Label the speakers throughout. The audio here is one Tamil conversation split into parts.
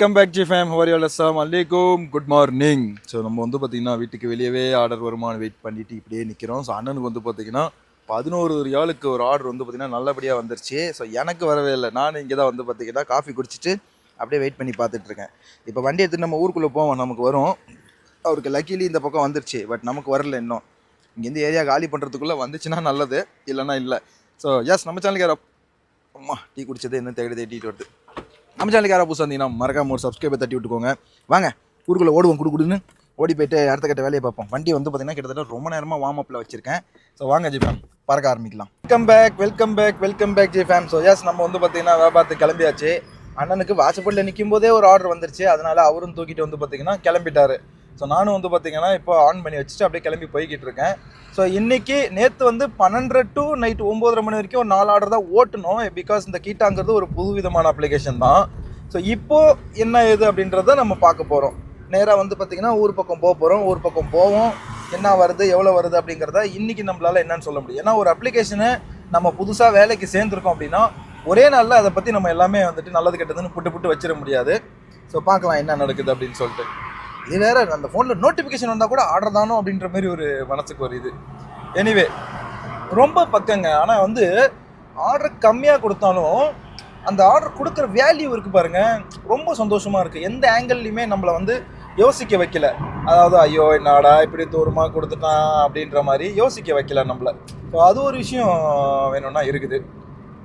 Speaker 1: வெல்கம் பேக் ஜி ஃபேம் ஹவரியல் அஸ்லாம் அலைக்கும் குட் மார்னிங் ஸோ நம்ம வந்து பார்த்தீங்கன்னா வீட்டுக்கு வெளியவே ஆர்டர் வருமானு வெயிட் பண்ணிட்டு இப்படியே நிற்கிறோம் ஸோ அண்ணனுக்கு வந்து பார்த்தீங்கன்னா பதினோரு ரியாலுக்கு ஒரு ஆர்டர் வந்து பார்த்தீங்கன்னா நல்லபடியாக வந்துருச்சு. ஸோ எனக்கு வரவே இல்லை. நான் இங்கே தான் வந்து பார்த்தீங்கன்னா காஃபி குடிச்சிட்டு அப்படியே வெயிட் பண்ணி பார்த்துட்ருக்கேன் இப்போ வண்டி எடுத்துகிட்டு நம்ம ஊருக்குள்ளே போவோம். நமக்கு வரும். அவருக்கு லக்கிலி இந்த பக்கம் வந்துருச்சு. பட் நமக்கு வரல இன்னும். இங்கேருந்து ஏரியா காலி பண்ணுறதுக்குள்ளே வந்துச்சுன்னா நல்லது. இல்லைன்னா இல்லை. ஸோ எஸ் நம்ம சேனலுக்கு யாரோ அம்மா டீ குடிச்சது என்ன தேடி தேடிட்டு வருது நம்ம சேனலுக்கு யாராவது புதுசாக இருந்தீங்கன்னா மறக்காம ஒரு சப்ஸ்கிரைபர் தட்டி விட்டுக்கோங்க. வாங்க ஊருக்குள்ளே ஓடுவோம் குடு குடுன்னு ஓடி போயிட்டு அடுத்த கட்ட வேலையை பார்ப்போம். வண்டி வந்து பார்த்தீங்கன்னா கிட்டத்தட்ட ரொம்ப நேரமாக வார்ம் அப்பில் வச்சிருக்கேன். ஸோ வாங்க ஜி ஃபேம் பறக்க ஆரம்பிக்கலாம். Welcome back welcome back welcome back G fam so yes நம்ம வந்து பார்த்தீங்கன்னா வியாபாரத்துக்கு கிளம்பியாச்சு. அண்ணனுக்கு வாசப்படியில் நிற்கும் போதே ஒரு ஆர்டர் வந்துருச்சு. அதனால அவரும் தூக்கிட்டு வந்து பார்த்தீங்கன்னா கிளம்பிட்டாரு. ஸோ நானும் வந்து பார்த்தீங்கன்னா இப்போ ஆன் பண்ணி வச்சுட்டு அப்படியே கிளம்பி போய்கிட்டு இருக்கேன். ஸோ இன்றைக்கி நேற்று வந்து பன்னெண்டரை டு நைட் ஒம்போதரை மணி வரைக்கும் ஒரு நாலு ஆர்டர் தான் ஓட்டணும் பிகாஸ் இந்த கீட்டாங்கிறது ஒரு புது விதமான அப்ளிகேஷன் தான். ஸோ இப்போது என்ன ஏது அப்படின்றத நம்ம பார்க்க போகிறோம் நேராக வந்து பார்த்தீங்கன்னா ஊர் பக்கம் போக போகிறோம் ஊர் பக்கம் போவோம். என்ன வருது எவ்வளோ வருது அப்படிங்கிறத இன்றைக்கி நம்மளால் என்னன்னு சொல்ல முடியும். ஏன்னா ஒரு அப்ளிகேஷனை நம்ம புதுசாக வேலைக்கு சேர்ந்துருக்கோம் அப்படின்னா ஒரே நாளில் அதை பற்றி நம்ம எல்லாமே வந்துட்டு நல்லது கெட்டதுன்னு புட்டு புட்டு வச்சிட முடியாது. ஸோ பார்க்கலாம் என்ன நடக்குது அப்படின்னு சொல்லிட்டு. இது வேற அந்த ஃபோனில் நோட்டிஃபிகேஷன் வந்தால் கூட ஆர்டர் தானோ அப்படின்ற மாதிரி ஒரு மனசுக்கு ஒரு இது எனிவே ரொம்ப பக்கங்க. ஆனால் வந்து ஆர்டர் கம்மியாக கொடுத்தாலும் அந்த ஆர்டர் கொடுக்குற வேல்யூ இருக்குது பாருங்க. ரொம்ப சந்தோஷமாக இருக்குது எந்த ஆங்கிள்லையுமே நம்மளை வந்து யோசிக்க வைக்கல. அதாவது ஐயோ என்னடா இப்படி தூரமாக கொடுத்துட்டான் அப்படின்ற மாதிரி யோசிக்க வைக்கல நம்மளை. ஸோ அது ஒரு விஷயம் வேணும்னா இருக்குது.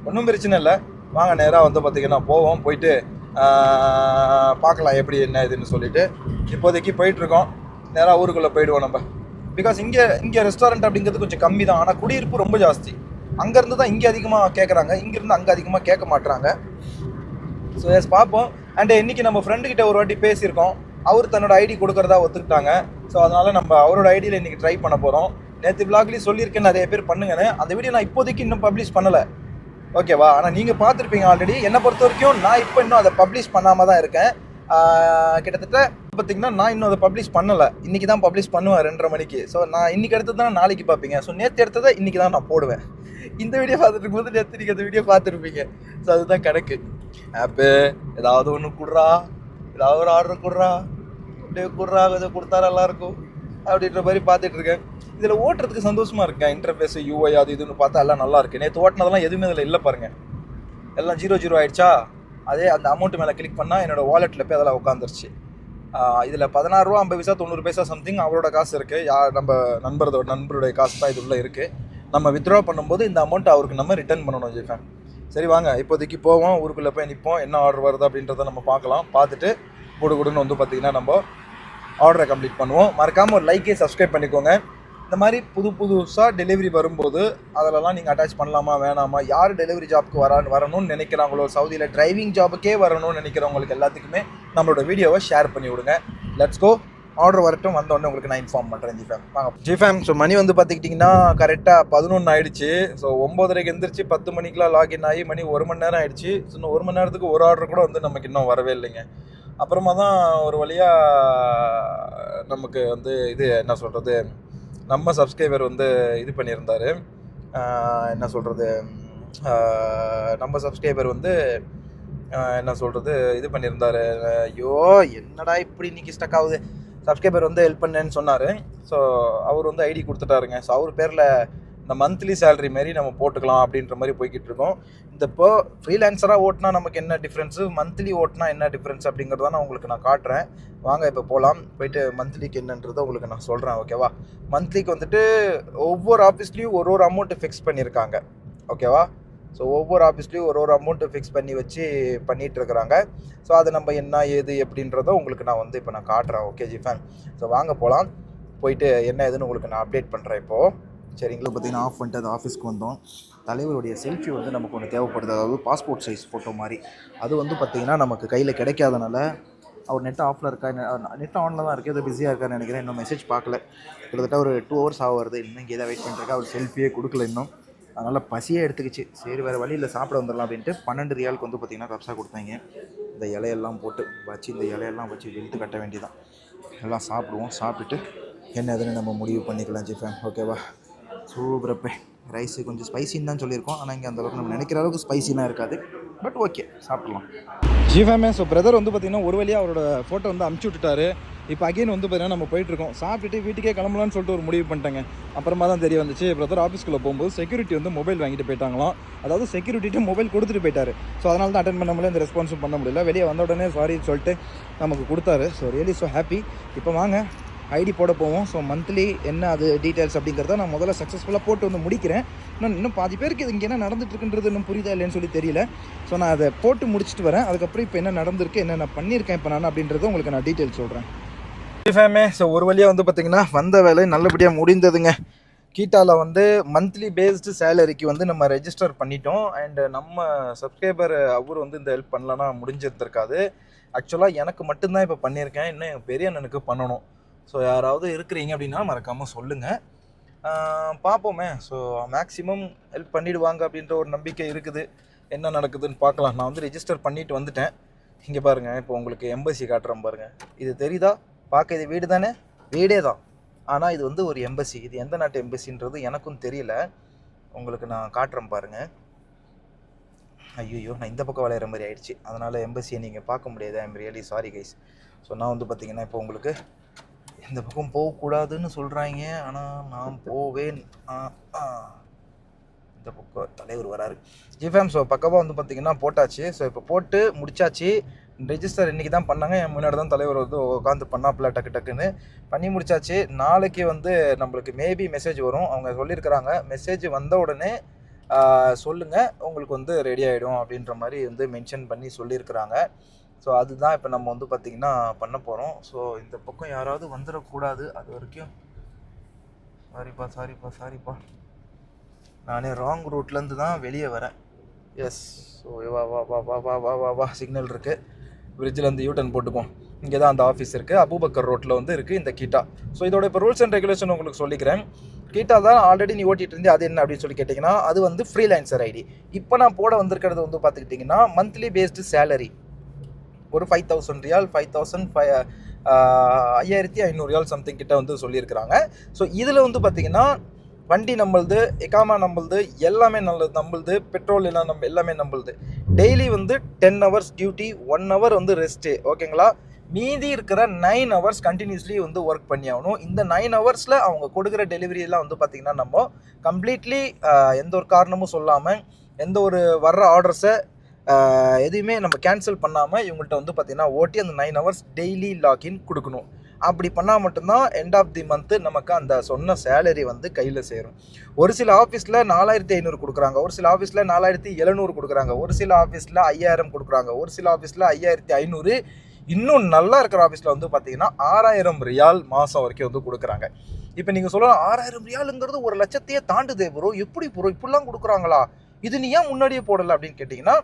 Speaker 1: ஒன்றும் பிரச்சனை இல்லை. வாங்க நேராக வந்து பார்த்திங்கன்னா போவோம். போயிட்டு பார்க்கலாம் எப்படி என்ன இதுன்னு சொல்லிட்டு. இப்போதைக்கு போயிட்டுருக்கோம். நேராக ஊருக்குள்ளே போயிடுவோம் நம்ம. பிகாஸ் இங்கே இங்கே ரெஸ்டாரண்ட் அப்படிங்கிறது கொஞ்சம் கம்மி தான். ஆனால் குடியிருப்பு ரொம்ப ஜாஸ்தி. அங்கேருந்து தான் இங்கே அதிகமாக கேட்குறாங்க இங்கேருந்து அங்கே அதிகமாக கேட்க மாட்றாங்க. ஸோ எஸ் பார்ப்போம். அண்ட் இன்றைக்கி நம்ம ஃப்ரெண்டுக்கிட்ட ஒரு வாட்டி பேசியிருக்கோம். அவர் தன்னோட ஐடி கொடுக்குறதா ஒத்துக்கிட்டாங்க. ஸோ அதனால் நம்ம அவரோட ஐடியில் இன்னைக்கு ட்ரை பண்ண போகிறோம் நேற்று விளாக்லேயும் சொல்லியிருக்கேன் நிறைய பேர் பண்ணுங்கன்னு. அந்த வீடியோ நான் இப்போதைக்கு இன்னும் பப்ளிஷ் பண்ணலை. ஓகேவா ஆனால் நீங்கள் பார்த்துருப்பீங்க ஆல்ரெடி என்னை பொறுத்த வரைக்கும் நான் இப்போ இன்னும் அதை பப்ளிஷ் பண்ணாமல் தான் இருக்கேன். கிட்டத்தட்ட பார்த்தீங்கன்னா நான் இன்னும் அதை பப்ளிஷ் பண்ணலை. இன்னைக்கு தான் பப்ளிஷ் பண்ணுவேன் ரெண்டரை மணிக்கு. ஸோ நான் இன்னைக்கு எடுத்தது தான் நாளைக்கு பார்ப்பீங்க. ஸோ நேற்று எடுத்ததை இன்னைக்கு தான் நான் போடுவேன். இந்த வீடியோ பார்த்துட்டு இருக்கும்போது நேற்று நீங்கள் அந்த வீடியோ பார்த்துருப்பீங்க. ஸோ அதுதான் கணக்கு. ஆப்பு ஏதாவது ஒன்று கொடுறா? ஏதாவது ஒரு ஆர்டர் கொடுறா? அப்படியே கொடுறா கொஞ்சம் கொடுத்தா நல்லாயிருக்கும் அப்படின்ற மாதிரி பார்த்துட்டு இருக்கேன். இதில் ஓட்டுறதுக்கு சந்தோஷமாக இருக்கேன். இன்டர்ஃபேஸ் யூஐ அது இதுன்னு பார்த்தா எல்லாம் நல்லா இருக்கு. நேற்று ஓட்டினதெல்லாம் எதுவுமே இதில் இல்லை பாருங்கள் எல்லாம் ஜீரோ ஜீரோ ஆயிடுச்சா? அதே அந்த அமௌண்ட் மேலே கிளிக் பண்ணால் என்னோடய வாலெட்டில் போய் அதெல்லாம் உட்காந்துருச்சு இதில் பதினாறு ரூபா ஐம்பது பைசா தொண்ணூறு பைசா சம்திங் அவரோட காசு இருக்குது யார் நம்ம நண்பரோட நண்பருடைய காசு தான் இது உள்ளே இருக்குது நம்ம வித்ட்ரா பண்ணும்போது இந்த அமௌண்ட் அவருக்கு நம்ம ரிட்டர்ன் பண்ணணும் ஜெய்ஃபேன் சரி வாங்க. இப்போதைக்கு போவோம் ஊருக்குள்ளே போய் நிற்போம் என்ன ஆர்டர் வருது அப்படின்றத நம்ம பார்க்கலாம். பார்த்துட்டு குடு குடுன்னு வந்து பார்த்தீங்கன்னா நம்ம ஆர்டரை கம்ப்ளீட் பண்ணுவோம். மறக்காமல் ஒரு லைக்கே சப்ஸ்கிரைப் பண்ணிக்கோங்க. இந்த மாதிரி புது புதுசாக டெலிவரி வரும்போது அதிலலாம் நீங்கள் அட்டாச் பண்ணலாமா வேணாமா? யார் டெலிவரி ஜாப்க்கு வர வரணும்னு நினைக்கிறாங்களோ சவுதியில் டிரைவிங் ஜாபுக்கே வரணும்னு நினைக்கிறவங்களுக்கு எல்லாத்துக்குமே நம்மளோட வீடியோவை ஷேர் பண்ணி விடுங்க. லெட்ஸ் கோ ஆர்டர் வரட்டும். வந்தோடனே உங்களுக்கு நான் இன்ஃபார்ம் பண்ணுறேன் ஜிஃபேம் வாங்க. ஜிஃபேம் ஸோ மணி வந்து பார்த்துக்கிட்டிங்கன்னா கரெக்டாக பதினொன்று ஆயிடுச்சு. ஸோ ஒம்போதரைக்கு எந்திரிச்சு பத்து மணிக்கெலாம் லாகின் ஆகி மணி ஒரு மணி நேரம் ஆயிடுச்சு. ஸோ இன்னும் ஒரு மணி நேரத்துக்கு ஒரு ஆர்டர் கூட வந்து நமக்கு இன்னும் வரவே இல்லைங்க. அப்புறமா தான் ஒரு வழியாக நமக்கு வந்து இது என்ன சொல்கிறது நம்ம சப்ஸ்கிரைபர் வந்து இது பண்ணியிருந்தாரு. என்ன சொல்கிறது நம்ம சப்ஸ்கிரைபர் வந்து என்ன சொல்கிறது இது பண்ணியிருந்தாரு. ஐயோ என்னடா இப்படி இன்றைக்கி ஸ்டக் ஆகுது? சப்ஸ்கிரைபர் வந்து ஹெல்ப் பண்ணேன்னு சொன்னார். ஸோ அவர் வந்து ஐடி கொடுத்துட்டாருங்க. ஸோ அவர் பேரில் இந்த மந்த்லி சேலரி மாரி நம்ம போட்டுக்கலாம் அப்படின்ற மாதிரி போய்கிட்டு இருக்கோம் இந்த இப்போ ஃப்ரீலான்சராக ஓட்டினா நமக்கு என்ன டிஃப்ரென்ஸு மந்த்லி ஓட்டினா என்ன டிஃப்ரென்ஸ் அப்படிங்கிறத நான் உங்களுக்கு நான் காட்டுறேன். வாங்க இப்போ போகலாம் போயிட்டு மந்த்லிக்கு என்னன்றதை உங்களுக்கு நான் சொல்கிறேன் ஓகேவா மந்த்லிக்கு வந்துட்டு ஒவ்வொரு ஆஃபீஸ்லேயும் ஒரு ஒரு அமௌண்ட்டு ஃபிக்ஸ் பண்ணியிருக்காங்க ஓகேவா ஸோ ஒவ்வொரு ஆஃபீஸ்லேயும் ஒரு ஒரு அமௌண்ட்டு ஃபிக்ஸ் பண்ணி வச்சு பண்ணிகிட்டு இருக்கிறாங்க ஸோ அது நம்ம என்ன ஏது எப்படின்றத உங்களுக்கு நான் வந்து இப்போ நான் காட்டுறேன் ஓகே ஜிஃபேன்? ஸோ வாங்க போகலாம் போயிட்டு என்ன ஏதுன்னு உங்களுக்கு நான் அப்டேட் பண்ணுறேன் இப்போது சரிங்களா? பார்த்தீங்கன்னா ஆஃப் பண்ணிட்டு அது ஆஃபீஸ்க்கு வந்தோம். தலைவருடைய செல்ஃபி வந்து நமக்கு ஒன்று தேவைப்படுது. அதாவது பாஸ்போர்ட் சைஸ் ஃபோட்டோ மாதிரி. அது வந்து பார்த்திங்கன்னா நமக்கு கையில் கிடைக்காதனால அவர் நெட் ஆஃபில் இருக்கா? நெட் ஆனில் தான் இருக்குது ஏதோ பிஸியாக இருக்கான்னு நினைக்கிறேன். இன்னும் மெசேஜ் பார்க்கல. கிட்டத்தட்ட ஒரு டூ ஹவர்ஸ் ஆக வருது இன்னும் இங்கே தான் வெயிட் பண்ணிருக்கா அவர் செல்ஃபியே கொடுக்கல இன்னும். அதனால் பசியே எடுத்துக்கிச்சு. சரி வேறு வழியில் சாப்பிட வந்துடலாம் அப்படின்ட்டு பன்னெண்டு ரியாலுக்கு வந்து பார்த்திங்கன்னா கப்ஸா கொடுத்தாங்க. இந்த இலையெல்லாம் போட்டு வச்சு இந்த இலையெல்லாம் வச்சு வெளுத்து கட்ட வேண்டியதான் எல்லாம் சாப்பிடுவோம். சாப்பிட்டுட்டு என்ன எதுன்னு நம்ம முடிவு பண்ணிக்கலாம் ஜிஃபேம் ஓகேவா சூப்பரப்பே ரைஸு கொஞ்சம் ஸ்பைசின்னு தான் சொல்லியிருக்கோம். ஆனால் இங்கே அந்த அளவுக்கு நம்ம நினைக்கிற அளவுக்கு ஸ்பைசிலாம் இருக்காது. பட் ஓகே சாப்பிட்லாம். ஜிஃபேமே ஸோ பிரதர் வந்து பார்த்திங்கன்னா ஒரு வழியாக அவரோட ஃபோட்டோ வந்து அமுச்சு விட்டுட்டாரு. இப்போ அகைன் வந்து பார்த்தீங்கன்னா நம்ம போயிட்டுருக்கோம் சாப்பிட்டுட்டு வீட்டுக்கே கிளம்பலாம்னு சொல்லிட்டு ஒரு முடிவு பண்ணிட்டேங்க. அப்புறமா தான் தெரிய வந்துச்சு. பிரதர் ஆஃபீஸ்க்குள்ளே போகும்போது செக்யூரிட்டி வந்து மொபைல் வாங்கிட்டு போயிட்டாங்களாம். அதாவது செக்யூரிட்டிட்டு மொபைல் கொடுத்துட்டு போயிட்டாரு. ஸோ அதனால தான் அட்டன் பண்ண முடியல. இந்த ரெஸ்பான்ஸும் பண்ண முடியல. வெளியே வந்த உடனே சாரி சொல்லிட்டு நமக்கு கொடுத்தாரு. ஸோ ரியலி ஸோ ஹாப்பி இப்போ வாங்க. ஐடி போட போவோம். ஸோ மந்த்லி என்ன அது டீட்டெயில்ஸ் அப்படிங்கிறத நான் முதல்ல சக்ஸஸ்ஃபுல்லாக போட்டு வந்து முடிக்கிறேன். இன்னும் இன்னும் பாதி பேருக்கு இது இங்கே என்ன நடந்துட்டுருக்குன்றது இன்னும் புரியுதா இல்லைன்னு சொல்லி தெரியல. ஸோ நான் அதை போட்டு முடிச்சுட்டு வரேன். அதுக்கப்புறம் இப்போ என்ன நடந்திருக்கு என்ன நான் பண்ணியிருக்கேன் இப்போ நான் அப்படின்றத உங்களுக்கு நான் டீட்டெயில் சொல்கிறேன் ஃபேமே ஸோ ஒரு வழியாக வந்து பார்த்திங்கன்னா வந்த வேலை நல்லபடியாக முடிந்ததுங்க. கீட்டாவில் வந்து மந்த்லி பேஸ்டு சேலரிக்கு வந்து நம்ம ரெஜிஸ்டர் பண்ணிட்டோம். அண்டு நம்ம சப்ஸ்கிரைபர் அவர் வந்து இந்த ஹெல்ப் பண்ணலன்னா முடிஞ்சிருந்திருக்காது. ஆக்சுவலாக எனக்கு மட்டும்தான் இப்போ பண்ணியிருக்கேன். இன்னும் என் பெரிய அண்ணனுக்கு பண்ணணும். ஸோ யாராவது இருக்கிறீங்க அப்படின்னா மறக்காமல் சொல்லுங்கள் பார்ப்போமே. ஸோ மேக்ஸிமம் ஹெல்ப் பண்ணிவிடுவாங்க அப்படின்ற ஒரு நம்பிக்கை இருக்குது. என்ன நடக்குதுன்னு பார்க்கலாம். நான் வந்து ரிஜிஸ்டர் பண்ணிட்டு வந்துட்டேன். இங்கே பாருங்கள் இப்போ உங்களுக்கு எம்பசி காட்டுறேன் பாருங்கள் இது தெரியுதா? பார்க்க இது வீடு தானே? வீடே தான். ஆனால் இது வந்து ஒரு எம்பசி இது எந்த நாட்டு எம்பசின்றது எனக்கும் தெரியல. உங்களுக்கு நான் காட்டுறேன் பாருங்கள் ஐயோ நான் இந்த பக்கம் விளையாடுற மாதிரி ஆயிடுச்சு. அதனால் எம்பசியை நீங்கள் பார்க்க முடியாது. I'm really sorry guys so நான் வந்து பார்த்தீங்கன்னா இப்போ உங்களுக்கு இந்த பக்கம் போகக்கூடாதுன்னு சொல்கிறாங்க ஆனால் நான் போவேன். ஆ, ஆ. இந்த பக்கம் தலைவர் வராரு. ஜிஃபேம் ஸோ பக்கமாக வந்து பார்த்திங்கன்னா போட்டாச்சு. ஸோ இப்போ போட்டு முடிச்சாச்சு. ரெஜிஸ்டர் இன்றைக்கி தான் பண்ணாங்க. என் முன்னாடி தான் தலைவர் வந்து உட்காந்து பண்ணாப்புல டக்கு டக்குன்னு. பண்ணி முடிச்சாச்சு. நாளைக்கு வந்து நம்மளுக்கு மேபி மெசேஜ் வரும். அவங்க சொல்லியிருக்கிறாங்க. மெசேஜ் வந்த உடனே சொல்லுங்கள் உங்களுக்கு வந்து ரெடி ஆகிடும் அப்படின்ற மாதிரி வந்து மென்ஷன் பண்ணி சொல்லியிருக்கிறாங்க. ஸோ அதுதான் இப்போ நம்ம வந்து பார்த்திங்கன்னா பண்ண போகிறோம் ஸோ இந்த பக்கம் யாராவது வந்துடக்கூடாது அது வரைக்கும் சாரிப்பா சாரிப்பா சாரிப்பா நானே ராங் ரூட்லேருந்து தான் வெளியே வரேன். எஸ் ஸோ வா வா வா வா வா வா வா வா சிக்னல் இருக்குது பிரிட்ஜிலேருந்து யூட்டன் போட்டுப்போம். இங்கே தான் அந்த ஆஃபீஸ் இருக்குது அபூபக்கர் ரோட்டில் வந்து இருக்குது இந்த கீட்டா ஸோ இதோட இப்போ ரூல்ஸ் அண்ட் ரெகுலேஷன் உங்களுக்கு சொல்லிக்கிறேன். கீட்டா தான் ஆல்ரெடி நீ ஓட்டிகிட்டு இருந்தே அது என்ன அப்படின்னு சொல்லி கேட்டிங்கன்னா அது வந்து ஃப்ரீலான்சர் ஐடி இப்போ நான் போட வந்திருக்கிறது வந்து பார்த்துக்கிட்டிங்கன்னா மந்த்லி பேஸ்டு சேலரி ஒரு five thousand riyal five thousand five ஐயாயிரத்தி ஐநூறு ரியால் சம்திங் கிட்ட வந்து சொல்லியிருக்கிறாங்க. ஸோ இதில் வந்து பார்த்திங்கன்னா வண்டி நம்மளுது எக்காமா நம்மளுது எல்லாமே நல்லது. நம்மளுது பெட்ரோல் எல்லாம் நம்ம எல்லாமே நம்மளுது. டெய்லி வந்து ten hours duty one hour வந்து ரெஸ்ட்டு ஓகேங்களா மீதி இருக்கிற நைன் ஹவர்ஸ் கண்டினியூஸ்லி வந்து ஒர்க் பண்ணி ஆகணும். இந்த நைன் ஹவர்ஸில் அவங்க கொடுக்குற டெலிவரி எல்லாம் வந்து பார்த்திங்கன்னா நம்ம கம்ப்ளீட்லி uh, எந்த ஒரு காரணமும் சொல்லாமல் எந்த ஒரு வர்ற ஆர்டர்ஸை எதுவுமே நம்ம கேன்சல் பண்ணாமல் இவங்கள்ட்ட வந்து பார்த்திங்கன்னா ஓட்டி அந்த நைன் ஹவர்ஸ் டெய்லி லாகின் கொடுக்கணும். அப்படி பண்ணால் மட்டும்தான் எண்ட் ஆஃப் தி மந்த்து நமக்கு அந்த சொன்ன சேலரி வந்து கையில் சேரும். ஒரு சில ஆஃபீஸில் நாலாயிரத்தி ஐநூறு கொடுக்குறாங்க. ஒரு சில ஆஃபீஸில் நாலாயிரத்தி எழுநூறு கொடுக்குறாங்க. ஒரு சில ஆஃபீஸில் ஐயாயிரம் கொடுக்குறாங்க. ஒரு சில ஆஃபீஸில் ஐயாயிரத்தி ஐநூறு. இன்னும் நல்லா இருக்கிற ஆஃபீஸில் வந்து பார்த்தீங்கன்னா ஆறாயிரம் ரியால் மாதம் வரைக்கும் வந்து கொடுக்குறாங்க. இப்போ நீங்கள் சொல்லலாம் ஆறாயிரம் ரியாலுங்கிறது ஒரு லட்சத்தையே தாண்டுதே ப்ரோ எப்படி ப்ரோ இப்படிலாம் கொடுக்குறாங்களா? இது நீ ஏன் முன்னாடியே போடலை அப்படின்னு கேட்டிங்கன்னா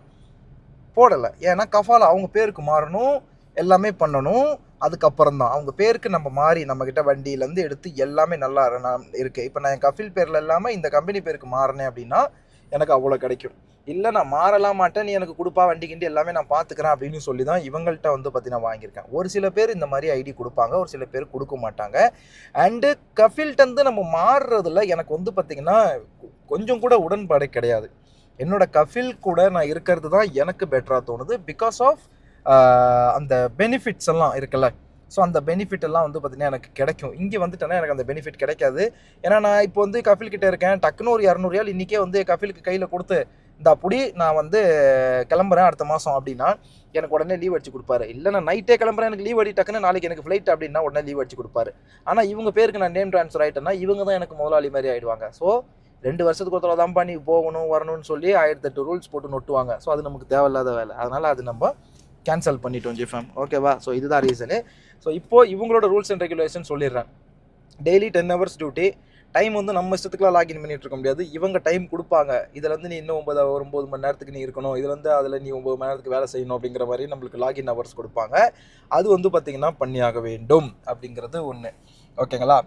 Speaker 1: போடலை. ஏன்னா கஃபால் அவங்க பேருக்கு மாறணும் எல்லாமே பண்ணணும். அதுக்கப்புறம் தான் அவங்க பேருக்கு நம்ம மாறி நம்மக்கிட்ட வண்டியிலேருந்து எடுத்து எல்லாமே நல்லா இருக்குது இப்போ நான் என் கஃபில் பேரில் இல்லாமல் இந்த கம்பெனி பேருக்கு மாறினேன் அப்படின்னா எனக்கு அவ்வளோ கிடைக்கும். இல்லை நான் மாறலாம் மாட்டேன் நீ எனக்கு கொடுப்பா வண்டி கிண்டி எல்லாமே நான் பார்த்துக்கிறேன் அப்படின்னு சொல்லி தான் இவங்கள்ட்ட வந்து பற்றி நான் வாங்கியிருக்கேன். ஒரு சில பேர் இந்த மாதிரி ஐடி கொடுப்பாங்க ஒரு சில பேர் கொடுக்க மாட்டாங்க. அண்டு கஃபில்ட்டந்து நம்ம மாறுறதுல எனக்கு வந்து பார்த்திங்கன்னா கொஞ்சம் கூட உடன்பாடு கிடையாது. என்னோட கஃபில் கூட நான் இருக்கிறது தான் எனக்கு பெட்டராக தோணுது பிகாஸ் ஆஃப் அந்த பெனிஃபிட்ஸ் எல்லாம் இருக்குல்ல. ஸோ அந்த பெனிஃபிட் எல்லாம் வந்து பார்த்திங்கன்னா எனக்கு கிடைக்கும். இங்கே வந்துட்டேன்னா எனக்கு அந்த பெனிஃபிட் கிடைக்காது. ஏன்னா நான் இப்போ வந்து கஃபில் கிட்டே இருக்கேன். டக்குன்னு ஒரு இரநூறுயால் இன்றைக்கே வந்து கஃபிலுக்கு கையில் கொடுத்து இந்த அப்படி நான் வந்து கிளம்புறேன் அடுத்த மாதம் அப்படின்னா எனக்கு உடனே லீவ் அடிச்சு கொடுப்பாரு. இல்லை நான் நைட்டே கிளம்புறேன் எனக்கு லீவ் அடி டக்குன்னு நாளைக்கு எனக்கு ஃப்ளைட் அப்படின்னா உடனே லீவ் அடிச்சு கொடுப்பாரு. ஆனால் இவங்க பேருக்கு நான் நேம் ட்ரான்ஸ்ஃபர் ஆகிட்டேன்னா இவங்க தான் எனக்கு முதலாளி மாதிரி ஆகிடுவாங்க ஸோ ரெண்டு வருஷத்துக்கு ஒருத்தர தான்ப்பா நீ போகணும் வரணும்னு சொல்லி ஆயிரத்தெட்டு ரூல்ஸ் போட்டு நொட்டுவாங்க. ஸோ அது நமக்கு தேவையில்லாத வேலை. அதனால் அது நம்ம கேன்சல் பண்ணிட்டோம் ஜிஃபம் ஓகேவா ஸோ இதுதான் ரீசனு ஸோ இப்போது இவங்களோட ரூல்ஸ் அண்ட் ரெகுலேஷன் சொல்லிடுறேன். Daily ten hours duty time வந்து நம்ம இஷ்டத்துக்குலாம் லாகின் பண்ணிட்டு இருக்க முடியாது. இவங்க டைம் கொடுப்பாங்க. இதில் வந்து நீ இன்னும் ஒன்பது ஒரு ஒம்பது மணி நேரத்துக்கு நீ இருக்கணும். இதில் வந்து அதில் நீ ஒம்பது மணி நேரத்துக்கு வேலை செய்யணும் அப்படிங்கிற மாதிரி நம்மளுக்கு லாகின் ஹவர்ஸ் கொடுப்பாங்க. அது வந்து பார்த்திங்கன்னா பண்ணியாக வேண்டும் அப்படிங்கிறது ஒன்று ஓகேங்களா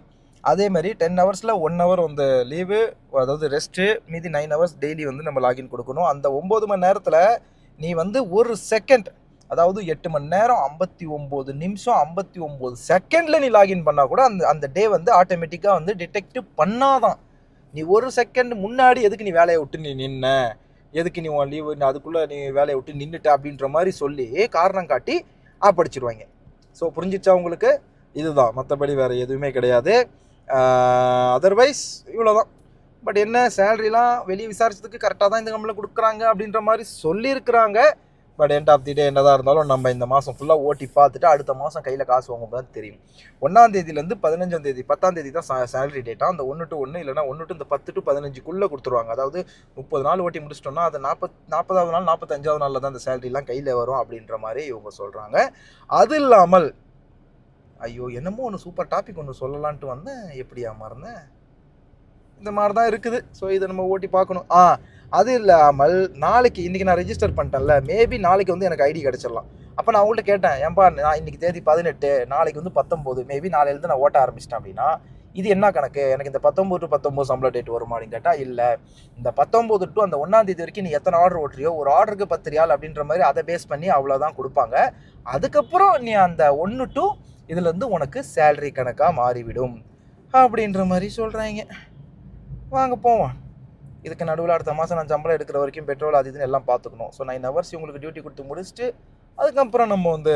Speaker 1: அதே மாதிரி டென் ஹவர்ஸில் ஒன் ஹவர் வந்து லீவு அதாவது ரெஸ்ட்டு மீதி நைன் ஹவர்ஸ் டெய்லி வந்து நம்ம லாகின் கொடுக்கணும். அந்த ஒம்பது மணி நேரத்தில் நீ வந்து ஒரு செகண்ட் அதாவது எட்டு மணி நேரம் ஐம்பத்தி ஒம்பது நிமிஷம் ஐம்பத்தி ஒம்பது செகண்டில் நீ லாகின் பண்ணால் கூட அந்த அந்த டே வந்து ஆட்டோமேட்டிக்காக வந்து டிடெக்ட் பண்ணாதான். நீ ஒரு செகண்ட் முன்னாடி எதுக்கு நீ வேலையை விட்டு நீ நின்ன?
Speaker 2: எதுக்கு நீ உன் லீவு அதுக்குள்ளே நீ வேலையை விட்டு நின்றுட்ட அப்படின்ற மாதிரி சொல்லி காரணம் காட்டி ஆப்படிச்சிருவாங்க ஸோ புரிஞ்சிச்சா உங்களுக்கு? இதுதான். மற்றபடி வேறு எதுவுமே கிடையாது. அதர்வைஸ் இவ்வளோதான் பட் என்ன சேலரிலாம் வெளியே விசாரிச்சதுக்கு கரெக்டாக தான் இந்த கம்பெனியில் கொடுக்குறாங்க அப்படின்ற மாதிரி சொல்லியிருக்கிறாங்க. But end of the day என்னதான் இருந்தாலும் நம்ம இந்த மாதம் ஃபுல்லாக ஓட்டி பார்த்துட்டு அடுத்த மாதம் கையில் காசு வாங்கும்போது தான் தெரியும். ஒன்றாம் தேதியிலேருந்து பதினஞ்சாம் தேதி பத்தாம் தேதி தான் சேலரி டேட்டா அந்த ஒன்று டு ஒன்று இல்லைனா ஒன்று டு இந்த பத்து டு பதினஞ்சுக்குள்ளே கொடுத்துருவாங்க. அதாவது முப்பது நாள் ஓட்டி முடிச்சிட்டோம்னா அது நாற்பத் நாற்பதாவது நாள் நாற்பத்தஞ்சாவது நாளில் தான் அந்த சேலரிலாம் கையில் வரும் அப்படின்ற மாதிரி இவங்க சொல்கிறாங்க அது இல்லாமல் ஐயோ என்னமோ ஒன்று சூப்பர் டாபிக் ஒன்று சொல்லலான்ட்டு வந்தேன். எப்படியா மறந்தேன் இந்த மாதிரி தான் இருக்குது. ஸோ இதை நம்ம ஓட்டி பார்க்கணும். ஆ அது இல்லாமல் நாளைக்கு இன்றைக்கி நான் ரெஜிஸ்டர் பண்ணிட்டேன்ல மேபி நாளைக்கு வந்து எனக்கு ஐடி கிடச்சிடலாம். அப்போ நான் அவங்கள்ட்ட கேட்டேன் ஏன்பா நான் இன்னைக்கு தேதி பதினெட்டு நாளைக்கு வந்து பத்தொம்போது மேபி நாளையிலேருந்து நான் ஓட்ட ஆரம்பிச்சிட்டேன் அப்படின்னா இது என்ன கணக்கு? எனக்கு இந்த பத்தொம்போது டு பத்தொம்போது சம்பள டேட் வருமா? அப்படின்னு கேட்டால் இல்லை. இந்த பத்தொம்போது டு அந்த ஒன்றாந்தேதி வரைக்கும் நீ எத்தனை ஆர்டர் ஓட்டுறியோ ஒரு ஆர்டருக்கு பத்து ரியால் அப்படின்ற மாதிரி அதை பேஸ் பண்ணி அவ்வளோதான் கொடுப்பாங்க. அதுக்கப்புறம் நீ அந்த ஒன்று டு இதுலேருந்து உனக்கு சேல்ரி கணக்காக மாறிவிடும். அப்படின்ற மாதிரி சொல்கிறாங்க வாங்க போவோம். இதுக்கு நடுவில் அடுத்த மாதம் நான் சம்பளம் எடுக்கிற வரைக்கும் பெட்ரோல் அது இதுன்னு எல்லாம் பார்த்துக்கணும். ஸோ நைன் ஹவர்ஸ் உங்களுக்கு டியூட்டி கொடுத்து முடிச்சுட்டு அதுக்கப்புறம் நம்ம வந்து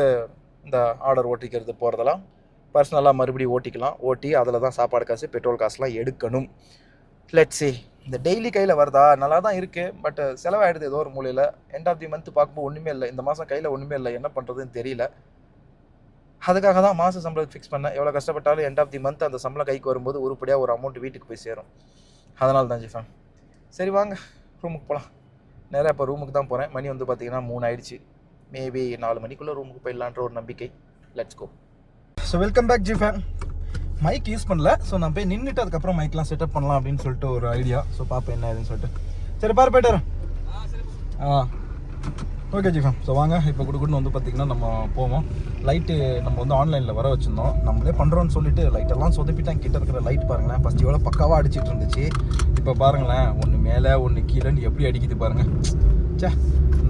Speaker 2: இந்த ஆர்டர் ஓட்டிக்கிறது போகிறதெல்லாம் பர்சனலாக மறுபடியும் ஓட்டிக்கலாம். ஓட்டி அதில் தான் சாப்பாடு காசு பெட்ரோல் காசுலாம் எடுக்கணும். லெட்ஸி இந்த டெய்லி கையில் வருதா? நல்லா தான் இருக்குது பட் செலவாயிடுது ஏதோ ஒரு மூலையில். எண்ட் ஆஃப் தி மந்த் பார்க்கும்போது ஒன்றுமே இல்லை. இந்த மாதம் கையில் ஒன்றுமே இல்லை. என்ன பண்ணுறதுன்னு தெரியல. அதுக்காக தான் மாத சம்பளம் ஃபிக்ஸ் பண்ணேன். எவ்வளோ கஷ்டப்பட்டாலும் எண்ட் ஆஃப் தி மந்த் அந்த சம்பளம் கைக்கு வரும்போது உருப்படியாக ஒரு அமௌண்ட் வீட்டுக்கு போய் சேரும். அதனால தான் ஜிஃபான். சரி வாங்க. ரூமுக்கு போகலாம் நேராக இப்போ ரூமுக்கு தான் போகிறேன் மணி வந்து பார்த்தீங்கன்னா மூணு ஆயிடுச்சு. மேபி நாலு மணிக்குள்ளே ரூமுக்கு போயிடலான்ற ஒரு நம்பிக்கை. Let's go so welcome back G fam. Mic use பண்ணல. ஸோ நான் போய் நின்றுட்டு அதுக்கப்புறம் மைக்லாம் செட்டப் பண்ணலாம் அப்படின்னு சொல்லிட்டு ஒரு ஐடியா ஸோ பார்ப்பேன் என்ன ஏதுன்னு சொல்லிட்டு. சரி பாரு போயிட்டு வரேன் ஆ. ஓகே ஜிஃபம் ஸோ வாங்க. இப்போ கொடுக்குன்னு வந்து பார்த்தீங்கன்னா நம்ம போவோம். லைட்டு நம்ம வந்து ஆன்லைனில் வர வச்சுருந்தோம். நம்மளே பண்ணுறோன்னு சொல்லிட்டு லைட்டெல்லாம் சொதப்பிட்டாங்க கிட்ட இருக்கிற லைட் பாருங்களேன். ஃபஸ்ட் எவ்வளோ பக்காவாக அடிச்சிட்டு இருந்துச்சு. இப்போ பாருங்களேன். ஒன்று மேலே ஒன்று கீழேன்னு எப்படி அடிக்குது பாருங்கள் சே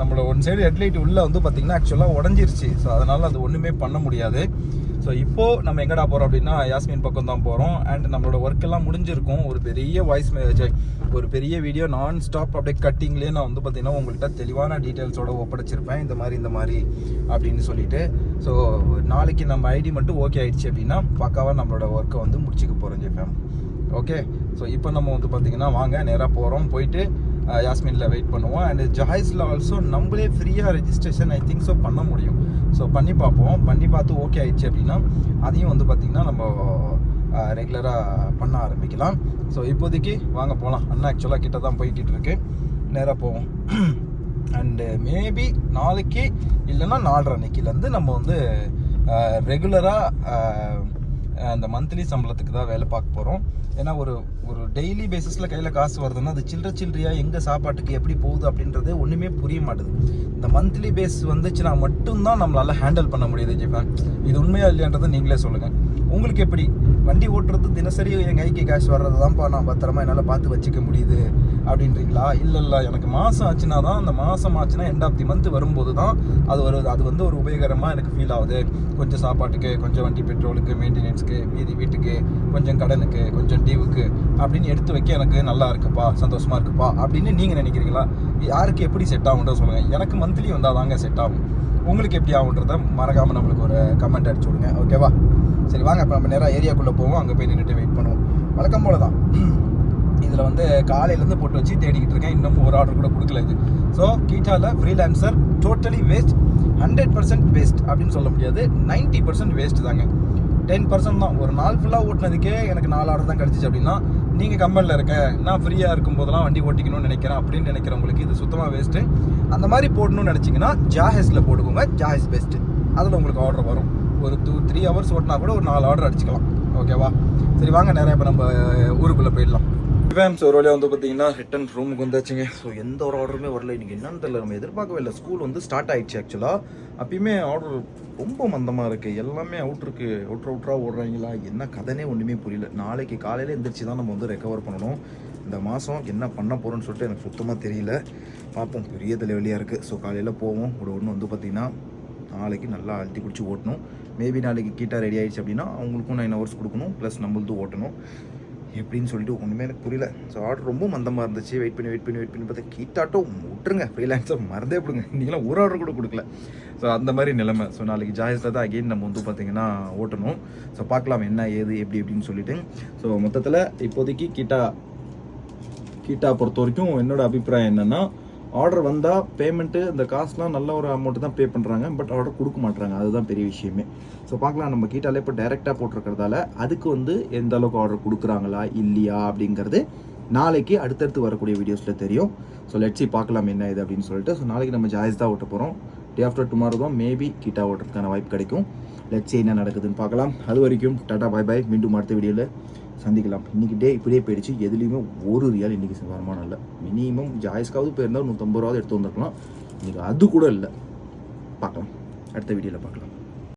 Speaker 2: நம்மளோட ஒன் சைடு ஹெட்லைட் உள்ளே வந்து பார்த்திங்கன்னா ஆக்சுவலாக உடஞ்சிருச்சு. ஸோ அதனால் அது ஒன்றுமே பண்ண முடியாது. ஸோ இப்போது நம்ம எங்கடா போகிறோம் அப்படின்னா யாஸ்மின் பக்கம் தான் போகிறோம் அண்ட் நம்மளோட ஒர்க் எல்லாம் முடிஞ்சிருக்கும். ஒரு பெரிய வாய்ஸ் ஒரு பெரிய வீடியோ நான் ஸ்டாப் அப்படியே கட்டிங்லேயே நான் வந்து பார்த்திங்கன்னா உங்கள்கிட்ட தெளிவான டீட்டெயில்ஸோட ஒப்படைச்சிருப்பேன். இந்த மாதிரி இந்த மாதிரி அப்படின்னு சொல்லிட்டு. ஸோ நாளைக்கு நம்ம ஐடி மட்டும் ஓகே ஆயிடுச்சு அப்படின்னா பக்காவாக நம்மளோட ஒர்க்கை வந்து முடிச்சுக்க போகிறோம் ஜெஃபேம் ஓகே ஸோ இப்போ நம்ம வந்து பார்த்திங்கன்னா வாங்க நேராக போகிறோம் போயிட்டு யாஸ்மினில் வெயிட் பண்ணுவோம். அண்ட் ஜாய்ஸில் ஆல்சோ நம்மளே ஃப்ரீயாக ரெஜிஸ்ட்ரேஷன் ஐ திங்க் ஸோ பண்ண முடியும். ஸோ பண்ணி பார்ப்போம். பண்ணி பார்த்து ஓகே ஆயிடுச்சு அப்படின்னா அதையும் வந்து பார்த்திங்கன்னா நம்ம ரெகுலராக பண்ண ஆரம்பிக்கலாம். ஸோ இப்போதைக்கு வாங்க போகலாம் அண்ணா ஆக்சுவலாக கிட்ட தான் போய்கிட்டு இருக்கு. நேராக போவோம். அண்டு மேபி நாளைக்கு இல்லைன்னா நாலரை அன்னைக்கிலேருந்து நம்ம வந்து ரெகுலராக அந்த மந்த்லி சம்பளத்துக்கு தான் வேலை பார்க்க போகிறோம் ஏன்னா ஒரு ஒரு டெய்லி பேசிஸில் கையில் காசு வருதுன்னா அது சில்லற சில்லறையாக எங்கே சாப்பாட்டுக்கு எப்படி போகுது அப்படின்றது ஒன்றுமே புரிய மாட்டுது. இந்த மந்த்லி பேஸ் வந்துச்சுன்னா மட்டும்தான் நம்மளால் ஹேண்டில் பண்ண முடியுது ஜிஃபான் இது உண்மையாக இல்லையான்றதை நீங்களே சொல்லுங்கள் உங்களுக்கு எப்படி? வண்டி ஓட்டுறது தினசரி என் கைக்கு கேஷ் வர்றது தான்ப்பா நான் பத்திரமா என்னால் பார்த்து வச்சுக்க முடியுது. அப்படின்றீங்களா? இல்லை இல்லை. எனக்கு மாதம் ஆச்சுன்னா தான் அந்த மாதம் ஆச்சுன்னா எண்ட் ஆஃப் தி மந்த் வரும்போது தான் அது ஒரு அது வந்து ஒரு உபயோகரமாக எனக்கு ஃபீல் ஆகுது. கொஞ்சம் சாப்பாட்டுக்கு கொஞ்சம் வண்டி பெட்ரோலுக்கு மெயின்டெனன்ஸ்க்கு மீதி வீட்டுக்கு கொஞ்சம் கடனுக்கு கொஞ்சம் டியூவுக்கு அப்படின்னு எடுத்து வைக்க எனக்கு நல்லா இருக்குப்பா சந்தோஷமாக இருக்குப்பா அப்படின்னு நீங்கள் நினைக்கிறீங்களா? யாருக்கு எப்படி செட் ஆகுன்றத சொல்லுங்கள் எனக்கு மந்த்லி வந்தால் தாங்க செட் ஆகும். உங்களுக்கு எப்படி ஆகுன்றத மறக்காமல் நம்மளுக்கு ஒரு கமெண்ட் அடிச்சு விடுங்க. ஓகேவா சரி வாங்க. இப்போ நம்ம நேராக ஏரியாக்குள்ளே போவோம். அங்கே போய் நின்றுட்டு வெயிட் பண்ணுவோம். வழக்கம் போல தான் இதில் வந்து காலையிலேருந்து போட்டு வச்சு தேடிக்கிட்டு இருக்கேன். இன்னும் ஒரு ஆர்டர் கூட கொடுக்கல இது. So கீட்டாவில் freelancer totally waste hundred percent waste அப்படின்னு சொல்ல முடியாது. 90% பர்சன்ட் வேஸ்ட் தாங்க. டென் பர்சன்ட் தான். ஒரு நாள் ஃபுல்லாக ஓட்டினதுக்கே எனக்கு நாலு ஆர்டர் தான் கிடச்சிச்சு அப்படின்னா நீங்கள் கம்பெனியில் இருக்க நான் ஃப்ரீயாக இருக்கும் போதெல்லாம் வண்டி ஓட்டிக்கணும்னு நினைக்கிறேன் அப்படின்னு நினைக்கிறவங்களுக்கு இது சுத்தமாக வேஸ்ட்டு அந்த மாதிரி போடணும்னு நினச்சிங்கன்னா ஜாஹெஸில் போட்டுக்கோங்க ஜாஹெஸ் பெஸ்ட்டு அதில் உங்களுக்கு ஆர்டர் வரும். ஒரு டூ த்ரீ ஹவர்ஸ் ஓட்டினா கூட ஒரு நாலு ஆர்டர் அடிச்சுக்கலாம். ஓகேவா சரி வாங்க நிறையா இப்போ நம்ம ஊருக்குள்ளே போயிடலாம். ஃபேம்ஸ் ஒரு வழியாக வந்து பார்த்தீங்கன்னா ரிட்டன் ரூமுக்கு வந்தாச்சுங்க. ஸோ எந்த ஒரு ஆர்டருமே வரல. இன்றைக்கி என்னன்னு தெரியல. நம்ம எதிர்பார்க்கவே இல்லை. ஸ்கூல் வந்து ஸ்டார்ட் ஆகிடுச்சு ஆக்சுவலாக அப்பயுமே ஆர்டர் ரொம்ப மந்தமாக இருக்குது எல்லாமே அவுட்ருக்கு அவுட்ரு அவுட்ராக ஓடுறாங்களா? என்ன கதைனே ஒன்றுமே புரியல. நாளைக்கு காலையில் எந்திரிச்சு தான் நம்ம வந்து ரெக்கவர் பண்ணணும். இந்த மாதம் என்ன பண்ண போகிறோன்னு சொல்லிட்டு எனக்கு சுத்தமாக தெரியல. பார்ப்போம். பெரிய தலைவலியாக இருக்குது ஸோ காலையில் போவோம். ஒரு ஒன்று வந்து பார்த்திங்கன்னா நாளைக்கு நல்லா அழுத்தி குடிச்சு ஓட்டணும். மேபி நாளைக்கு கீட்டா ரெடி ஆகிடுச்சு அப்படின்னா அவங்களுக்கும் நைன் ஹவர்ஸ் கொடுக்கணும். ப்ளஸ் நம்மளது ஓட்டணும். எப்படின்னு சொல்லிட்டு ஒன்றுமே எனக்கு புரியல. ஸோ ஆர்டர் ரொம்ப மந்தமாக இருந்துச்சு. வெயிட் பண்ணி வெயிட் பண்ணி வெயிட் பண்ணி பார்த்தா கீட்டாட்டம் விட்டுருங்க. ஃப்ரீலான்ஸை மறந்தே விடுங்க. நீங்களாம் ஒரு ஆர்டர் கூட கொடுக்கல. ஸோ அந்த மாதிரி நிலைமை. ஸோ நாளைக்கு ஜாயஸில் தான் அகெயின் நம்ம வந்து பார்த்தீங்கன்னா ஓட்டணும். ஸோ பார்க்கலாம் என்ன ஏது எப்படி எப்படின்னு சொல்லிட்டு. ஸோ மொத்தத்தில் இப்போதைக்கு கீட்டா கீட்டா பொறுத்த வரைக்கும் என்னோடய அபிப்பிராயம் என்னன்னா ஆர்டர் வந்தால் பேமெண்ட்டு இந்த காசுலாம் நல்ல ஒரு அமௌண்ட்டு தான் பே பண்ணுறாங்க பட் ஆர்டர் கொடுக்க மாட்டுறாங்க அதுதான் பெரிய விஷயமே. ஸோ பார்க்கலாம். நம்ம கீட்டாலே இப்போ டைரெக்டாக போட்டிருக்கிறதால அதுக்கு வந்து எந்த அளவுக்கு ஆர்டர் கொடுக்குறாங்களா இல்லையா அப்படிங்கிறது நாளைக்கு அடுத்தடுத்து வரக்கூடிய வீடியோஸில் தெரியும். ஸோ லெட்ஸி பார்க்கலாம் என்ன இது அப்படின்னு சொல்லிட்டு. ஸோ நாளைக்கு நம்ம ஜாய்ஸ் தான் ஓட்ட போகிறோம் டே ஆஃப்டர் டுமாரோ தான் மேபி கீட்டா ஓட்டுறதுக்கான வாய்ப்பு கிடைக்கும். லெட்ஸி என்ன நடக்குதுன்னு பார்க்கலாம். அது வரைக்கும் டாடா பை பை மீண்டும் அடுத்த வீடியோவில் சந்திக்கலாம். இன்னைக்கு டே இப்படியே போயிடுச்சு. எதுலேயுமே ஒரு ரியால் இன்றைக்கி வருமானம் இல்லை. மினிமம் ஜாய்ஸ்க்காவது போயிருந்தால் நூற்றம்பது ரூபாவது எடுத்து வந்திருக்கலாம். இன்றைக்கி அது கூட இல்லை. பார்க்கலாம். அடுத்த வீடியோவில் பார்க்கலாம்.